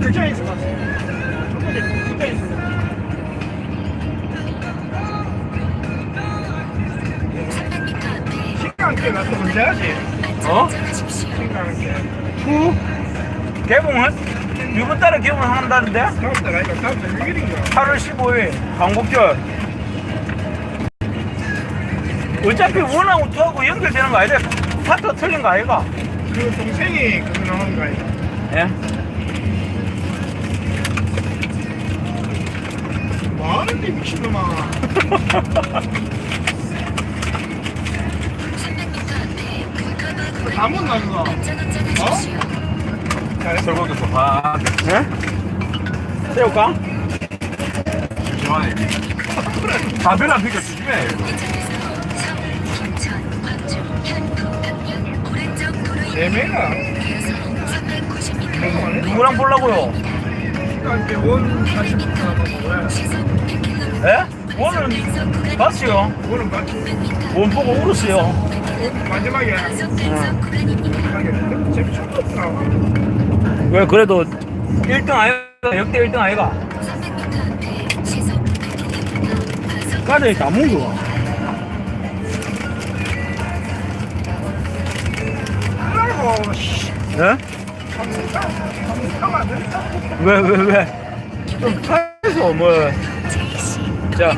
극장에서. 저번에 극장에서. 신강께 가서 언제 하지? 어? 신강께. 후? 개봉은? 이번 달에 개봉한다는데? 다음 달 아니까 다음 달 6일인가? 8월 15일 광복절 어차피 원하고 투하고 연결되는 거 아니야? 파트가 틀린 거 아이가? 그 동생이 그거 나오는 거 아니야? 예? 뭐하는데 미친놈아. 다 못나 그거. 어? 잘했어. 설거도 소파 예? 세울까? 좋아해 다변 안 비켜 조심해 애매가. 누구랑 보려고요? 신강께 원 40분 뭐야? 예? 원은 봤어요 원은 맞지? 원 보고 울었어요 마지막에 마지막에 재미쳤었어. 왜 그래도 1등 아이가 역대 1등 아이가 까지 다 먹어 아이고 씨. 예? 왜 왜 왜? 좀 타서 뭐 자.